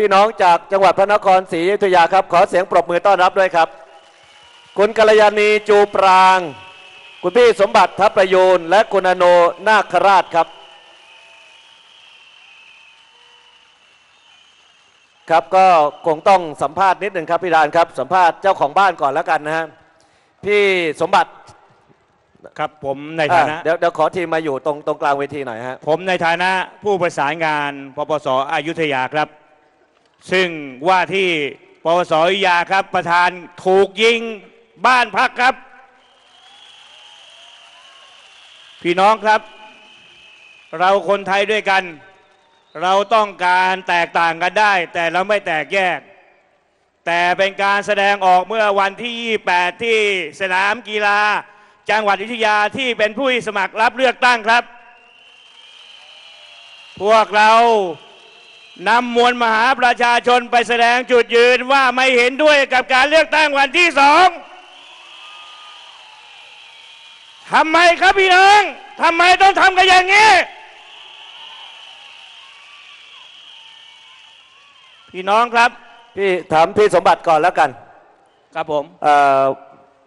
พี่น้องจากจังหวัดพระนครศรีอยุธยาครับ ขอเสียงปรบมือต้อนรับด้วยครับ คุณกัลยาณีจูปราง คุณพี่สมบัติทัพประยูนและคุณอโนนาคราชครับ ครับก็คงต้องสัมภาษณ์นิดหนึ่งครับพี่ดานครับ สัมภาษณ์เจ้าของบ้านก่อนแล้วกันนะฮะพี่สมบัติครับผมในฐานะอะเดี๋ยวเดี๋ยวขอทีมมาอยู่ตรงตรงกลางเวทีหน่อยฮะผมในฐานะผู้ประสานงานปปสอยุธยาครับ ซึ่งว่าที่ปปสอยยาครับประธานถูกยิงบ้านพักครับ พี่น้องครับ เราคนไทยด้วยกัน เราต้องการแตกต่างกันได้ แต่เราไม่แตกแยก แต่เป็นการแสดงออกเมื่อวันที่ 28 ที่สนามกีฬา จังหวัดอยุธยาที่เป็นผู้สมัครรับเลือกตั้งครับ พวกเรา นำมวลมหาประชาชนไปแสดงจุดยืนว่าไม่เห็นด้วยกับการเลือกตั้งวันที่สองทำไมครับพี่น้องทำไมต้องทำกันอย่างนี้ พี่น้องครับ พี่ถามพี่สมบัติก่อนแล้วกัน ครับผมเอ่อ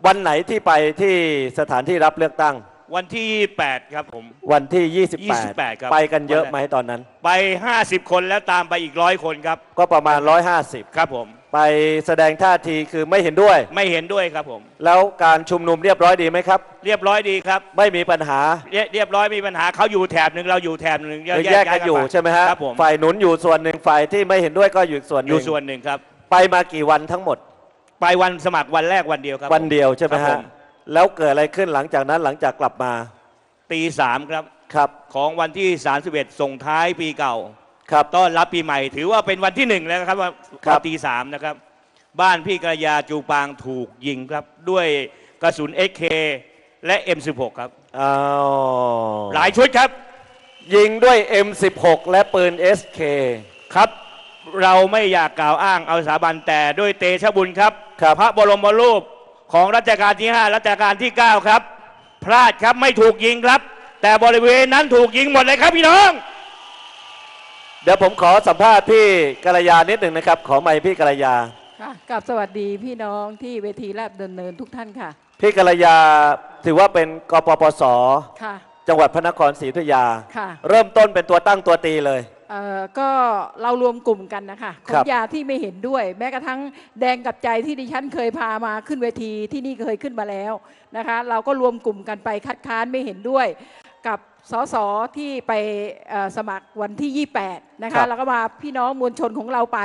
วันไหนที่ไปที่สถานที่รับเลือกตั้ง วันที่ 8 ครับผม วันที่ 28 28ครับ ไปกันเยอะวันแรกไหมตอนนั้น ไป 50 คนแล้วตามไปอีกร้อยคนครับ ก็ประมาณ 150 ครับผม ไปแสดงท่าทีคือไม่เห็นด้วย ไม่เห็นด้วยครับผม แล้วการชุมนุมเรียบร้อยดีไหมครับ เรียบร้อยดีครับ ไม่มีปัญหา เรียเรียบร้อยมีปัญหาเขาอยู่แถบหนึ่งเราอยู่แถบหนึ่งคือแยกกันอยู่ปใช่ไหมฮะครับผมฝ่ายหนุนอยู่ส่วนหนึ่งฝ่ายที่ไม่เห็นด้วยก็อยู่ส่วนหอนึ่ยู่งส่วนหนึ่งครับ ไปมากี่วันทั้งหมด ไปวันสมัครวันแรกวันเดียวครับ วันเดียวใช่ไหมครัฮะบผม แล้วเกิดอะไรขึ้นหลังจากนั้นหลังจากกลับมาตีสามครับครับของวันที่ 31 ส่งท้ายปีเก่าครับต้อนรับปีใหม่ ถือว่าเป็นวันที่หนึ่งแล้วนะครับว่าครับตีสามนะครับ บ้านพี่กระยาจูปางถูกยิงครับ ด้วยกระสุน AK และ M16 ครับอ้าวหลายชุดครับ ยิงด้วย M16 และปืน SK ครับเราไม่อยากกล่าวอ้างเอาสถาบันแต่ด้วยเตชะบุญครับครับพระบรมรูป ของรัชกาลที่ 5 รัชกาลที่ 9 ครับ พลาดครับไม่ถูกยิงครับ แต่บริเวณนั้นถูกยิงหมดเลยครับพี่น้อง เดี๋ยวผมขอสัมภาษณ์พี่กัลยานิดหนึ่งนะครับ ขอไมค์พี่กัลยา ค่ะกับสวัสดีพี่น้องที่เวทีแลบเดินเนินทุกท่านค่ะ พี่กัลยาถือว่าเป็นกปปส ค่ะ จังหวัดพระนครศรีอยุธยา ค่ะ เริ่มต้นเป็นตัวตั้งตัวตีเลยเอ่อ ก็เรารวมกลุ่มกันนะคะขครันบยาที่ไม่เห็นด้วย แม้กระทั่งแดงกับใจที่ดิฉันเคยพามาขึ้นเวทีที่นี่เคยขึ้นมาแล้วนะคะ เราก็รวมกลุ่มกันไปคัดค้านไม่เห็นด้วย กับสสที่ไปเอ่อสมัครวันที่ 28 นะครัคะบแล้วก็มาพี่น้องมวลชนของเราไป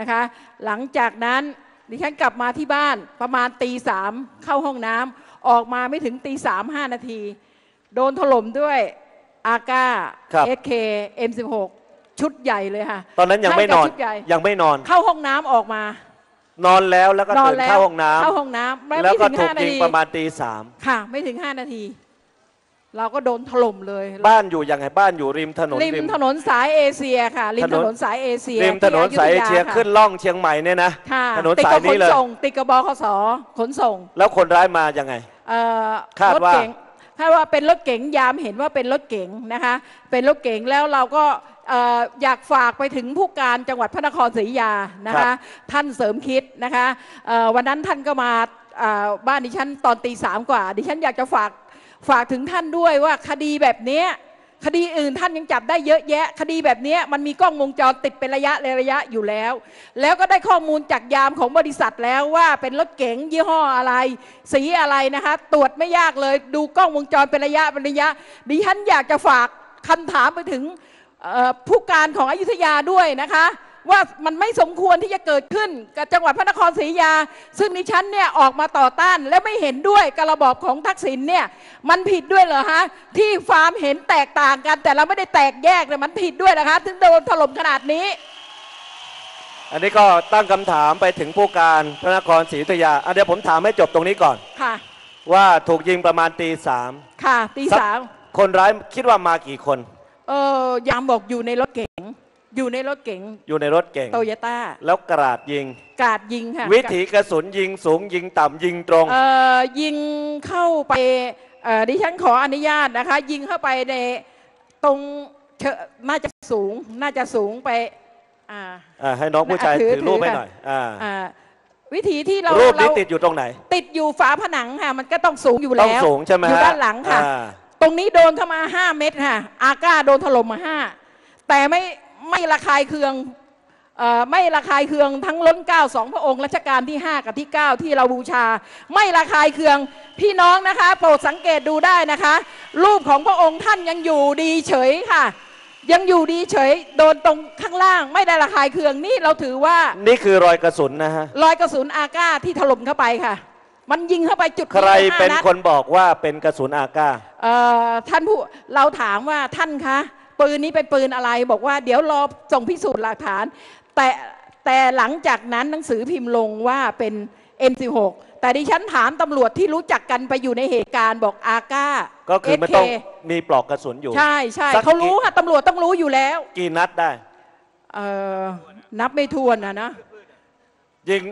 นะคะ หลังจากนั้นดิฉันกลับมาที่บ้านประมาณตีสามเข้าห้องน้ำออกมาไม่ถึงตีสามห้านาที โดนถล่มด้วยอาก้าครับเอสเคเอ็มสิบหก ชุดใหญ่เลยค่ะตอนนั้นยังไม่นอนใช่ค่ะชุดใหญ่ยังไม่นอนเข้าห้องน้ำออกมา นอนแล้วแล้วก็นอนตื่นแล้วเข้าห้องน้ำเข้าห้องน้ำไม่แล้วก็ไม่ถึงถูกห้านายิงทีประมาณตีสามค่ะ ไม่ถึงห้านาที เราก็โดนถล่มเลย บ้านอยู่ยังไงบ้านอยู่ริมถนนริมถนนสายเอเชียค่ะริมถนถนนนสายเอเชียริมถนนที่สายเอธเชียค่ะขึ้นล่องเชียงใหม่เนี่ยนะค่ะถนนติดสายกับขนี้นเลยส่งติดกับบขสขนส่ง แล้วคนร้ายมายังไงเอ่อคาดรถว่าเก๋งคาดว่าเป็นรถเก๋งยามเห็นว่าเป็นรถเก๋งนะคะ เป็นรถเก๋งแล้วเราก็เอ่ออยากฝากไปถึงผู้การจังหวัดพระนครศรีอยุธยานะครัคะบท่านเสริมคิดนะคะเอ่อวันนั้นท่านก็มาเอ่อบ้านดิฉันตอนตีสามกว่า ดิฉันอยากจะฝากฝากถึงท่านด้วยว่าคดีแบบเนี้ยคดีอื่นท่านยังจับได้เยอะแยะ คดีแบบเนี้ยมันมีกล้องวงจรติดเป็นระยะระยะอยู่แล้ว แล้วก็ได้ข้อมูลจากยามของบริษัทแล้วว่าเป็นรถเก๋งยี่ห้ออะไร สีอะไรนะคะตรวจไม่ยากเลย ดูกล้องวงจรเป็นระยะเป็นระยะดิฉันอยากจะฝากคำถามไปถึงเอ่อ ผู้การของอยุธยาด้วยนะคะ ว่ามันไม่สมควรที่จะเกิดขึ้นกับจังหวัดพระนครศรีอยุธยา ซึ่งดิฉันเนี่ยออกมาต่อต้านและไม่เห็นด้วยกับระบอบของทักษิณเนี่ยมันผิดด้วยเหรอฮะที่ฟาร์มเห็นแตกต่างกัน แต่เราไม่ได้แตกแยกเนี่ยมันผิดด้วยนะคะถึงโดนถล่มขนาดนี้ อันนี้ก็ตั้งคำถามไปถึงผู้การพระนครศรีอยุธยาอะเดี๋ยวผมถามให้จบตรงนี้ก่อนค่ะ ว่าถูกยิงประมาณตีสามค่ะตีสามคนร้ายคิดว่ามากี่คน เออยามบอกอยู่ในรถเก๋ง อยู่ในรถเก๋งอยู่ในรถเก่ง โตโยต้าแล้วกราดยิง กราดยิงค่ะวิถีกระสุนยิงสูงยิงต่ำยิงตรง เอ่อยิงเข้าไปเอ่อดิฉันขออนุญาตนะคะ ยิงเข้าไปในตรงเชน่าจะสูงน่าจะสูงไปอ่า อ่าให้น้องผู้ชายถือถือรูปถือให้ค่ะหน่อยอ่าอ่าวิธีที่เรารูปนี้เราติดอยู่ตรงไหน ติดอยู่ฝาผนังค่ะ มันก็ต้องสูงอยู่ต้องแล้วสูงใช่ไหมอยู่ฮะด้านหลังค่ะ อ่า ตรงนี้โดนเข้ามา 5 เม็ดค่ะ อาก้าโดนถล่มมา 5 แต่ไม่ไม่ระคายเคืองเออไม่ระคายเคืองทั้งล้นเกล้าสองพระองค์รัชกาลที่ 5 กับที่ 9 ที่เราบูชา ไม่ระคายเคืองพี่น้องนะคะ โปรดสังเกตดูได้นะคะ รูปของพระองค์ท่านยังอยู่ดีเฉยค่ะ ยังอยู่ดีเฉย โดนตรงข้างล่าง ไม่ได้ระคายเคืองนี่เราถือว่า นี่คือรอยกระสุนนะฮะรอยกระสุนอาก้าที่ถล่มเข้าไปค่ะ มันยิงเข้าไปจุดใครห้าเป็นนัดคนบอกว่าเป็นกระสุนอาก้าเอ่อท่านผู้เราถามว่าท่านคะปืนนี้เป็นปืนอะไรบอกว่าเดี๋ยวรอส่งพิสูจน์หลักฐาน แต่แต่หลังจากนั้นหนังสือพิมพ์ลงว่าเป็น M16 แต่ดิฉันถามตำรวจที่รู้จักกันไปอยู่ในเหตุการณ์บอกอาก้าก็คือมัน SK ต้องมีปลอกกระสุนอยู่ ใช่ใช่สักเขารู้กี่ค่ะตำรวจต้องรู้อยู่แล้ว กี่นัดได้ เอ่อนับไม่ถ้วนนะนะยิง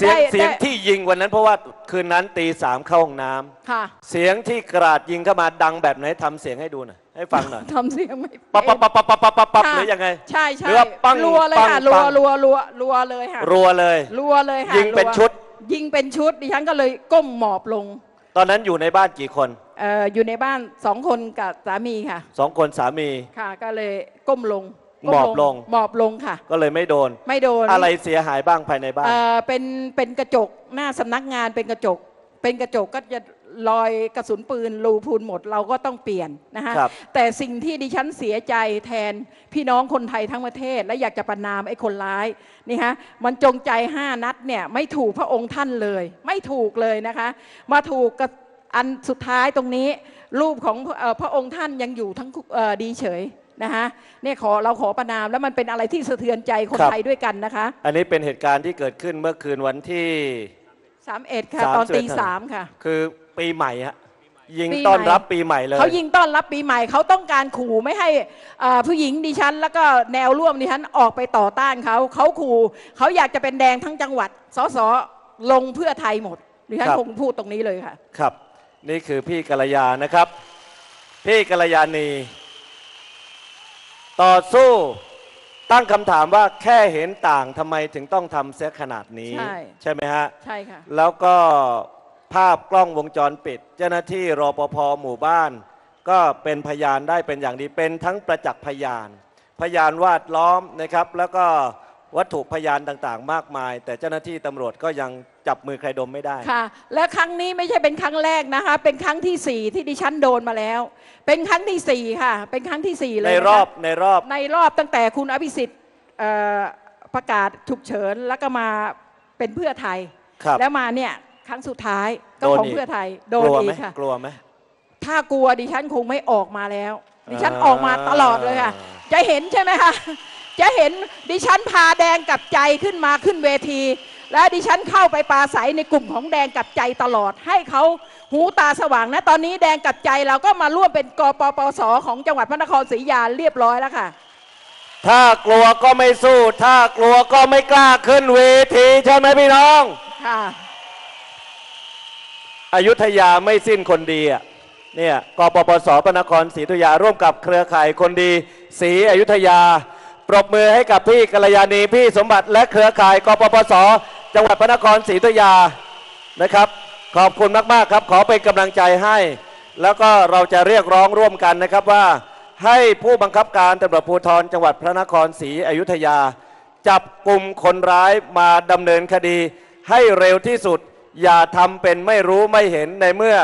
เสียงเสียงที่ยิงวันนั้นเพราะว่าคืนนั้นตีสามเข้าห้องน้ำค่ะเสียงที่กราดยิงเข้ามาดังแบบไหนทำเสียงให้ดูหน่อยให้ฟังหน่อยทำเสียงไม่เป็นปั๊บปั๊บปั๊บปั๊บปั๊บปั๊บปั๊บหรือยังไง ใช่ใช่เรือปั้งรัวเลยค่ะปัรัวปัรัวรัวรัวเลยค่ะรัวเลย รัวเลยค่ะยิงเป็นชุด ยิงเป็นชุดดิฉันก็เลยก้มหมอบลงตอนนั้นอยู่ในบ้านกี่คนเอ่ออยู่ในบ้านสองคนกับสามีค่ะ สองคนสามี ค่ะก็เลยก้มลง หมอบลง หมอบลงค่ะ ก็เลยไม่โดน ไม่โดนอะไรเสียหายบ้างภายในบ้าน เอ่อเป็นเป็นกระจกหน้าสำนักงานเป็นกระจก เป็นกระจกก็จะรอยกระสุนปืนรูพูนหมดเราก็ต้องเปลี่ยนนะคะครับ แต่สิ่งที่ดิฉันเสียใจแทนพี่น้องคนไทยทั้งประเทศ และอยากจะประนามไอ้คนร้ายนี่ฮะมันจงใจห้านัดเนี่ยไม่ถูกพระองค์ท่านเลย ไม่ถูกเลยนะคะ มาถูกกับอันสุดท้ายตรงนี้ รูปของเอ่อพระองค์ท่านยังอยู่ทั้งคุเอ่อดีเฉย นะคะเนี่ยขอเราขอประนามแล้วมันเป็นอะไรที่สะเทือนใจคนครับ ไทยด้วยกันนะคะอันนี้เป็นเหตุการณ์ที่เกิดขึ้นเมื่อคืนวันที่ สามเอ็ดค่ะสามตอนตีสิบเอ็ดสามค่ะ คือปีใหม่ฮะยิงปีต้อนใหม่รับปีใหม่เลย เขายิงต้อนรับปีใหม่เขาต้องการขู่ไม่ให้เอ่อผู้หญิงดิฉัน แล้วก็แนวร่วมดิฉันออกไปต่อต้านเขาเขาขู่เขาอยากจะเป็นแดงทั้งจังหวัดสสลงเพื่อไทยหมดดิฉันครับ คงพูดตรงนี้เลยค่ะ ครับ นี่คือพี่กัลยานะครับ พี่กัลยาณี ต่อสู้ตั้งคำถามว่าแค่เห็นต่างทำไมถึงต้องทำเสียขนาดนี้ใช่ไหมฮะ ใช่ค่ะ แล้วก็ภาพกล้องวงจรปิด เจ้าหน้าที่รปภหมู่บ้าน ก็เป็นพยานได้เป็นอย่างดีเป็นทั้งประจักษ์พยาน พยานวาดล้อมนะครับ แล้วก็ วัตถุพยานต่างๆ มากมาย แต่เจ้าหน้าที่ตำรวจก็ยังจับมือใครดมไม่ได้ ค่ะ และครั้งนี้ไม่ใช่เป็นครั้งแรกนะคะ เป็นครั้งที่สี่ที่ดิฉันโดนมาแล้ว เป็นครั้งที่สี่ค่ะ เป็นครั้งที่สี่เลยในนะคะรอบในรอบ ในรอบตั้งแต่คุณอภิสิทธิ์เอ่อประกาศฉุกเฉินแล้วก็มาเป็นเพื่อไทย ครับแล้วมาเนี่ยครั้งสุดท้ายก็โดนของอีก เพื่อไทยโดกนลัวอีไหมกค่ะ กลัวไหม ถ้ากลัวดิฉันคงไม่ออกมาแล้ว ดิฉันอ่าออกมาตลอดเลยค่ะ จะเห็นใช่ไหมคะ จะเห็นดิฉันพาแดงกับใจขึ้นมาขึ้นเวที แล้วดิฉันเข้าไปปราศัยในกลุ่มของแดงกับใจตลอด ให้เขาหูตาสว่างนะตอนนี้แดงกับใจเราก็มาร่วมเป็นกปปสของจังหวัดพระนครศรีอยุธยาเรียบร้อยแล้วค่ะ ถ้ากลัวก็ไม่สู้ ถ้ากลัวก็ไม่กล้าขึ้นเวทีใช่ไหมพี่น้องค่ะอยุธยาไม่สิ้นคนดีอะเนี่ยกปปสพระนครศรีอยุธยาร่วมกับเครือข่ายคนดีศรีอยุธยา ปรบมือให้กับพี่กัลยาณีพี่สมบัติและเครือข่ายกปปส จังหวัดพระนครศรีอยุธยานะครับ ขอบคุณมากๆครับ ขอเป็นกำลังใจให้ แล้วก็เราจะเรียกร้องร่วมกันนะครับว่า ให้ผู้บังคับการตำรวจภูธรจังหวัดพระนครศรีอยุธยา จับกลุ่มคนร้ายมาดำเนินคดี ให้เร็วที่สุด อย่าทำเป็นไม่รู้ไม่เห็นในเมื่อ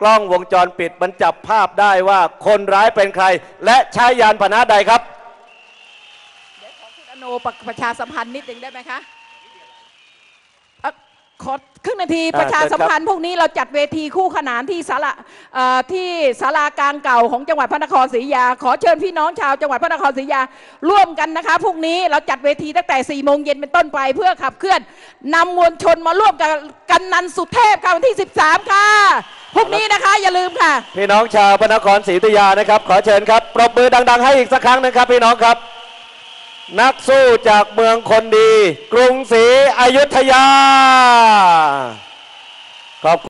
กล้องวงจรปิดมันจับภาพได้ว่าคนร้ายเป็นใคร และใช้ยานพาหนะใดครับ เดี๋ยวขอคุณอ โนประประชาสัมพันธ์นิดหนึ่งได้ไหมคะเอ่อขอครึ่งนาทีอ่าประชาสัมพันธ์พวกนี้เราจัดเวทีคู่ขนานที่ศาลาเอ่อที่ศาลากลางเก่าของจังหวัดพระนครศรีอยุธยา ขอเชิญพี่น้องชาวจังหวัดพระนครศรีอยุธยาร่วมกันนะคะพรุ่งนี้เราจัดเวทีตั้งแต่4ี่โมงเย็นเป็นต้นไป เพื่อขับเคลื่อนนำมวลชนมาร่วมกับกันนันสุเทพค่ะวันที่ 13 ค่ะพรุ่งนี้นะคะอย่าลืมค่ะ พี่น้องชาวพระนครศรีอยุธยานะครับ ขอเชิญครับปรบมือดัง ๆ ให้อีกสักครั้งหนึงครับพี่น้องครับ นักสู้จากเมืองคนดี กรุงศรีอยุธยา ขอบ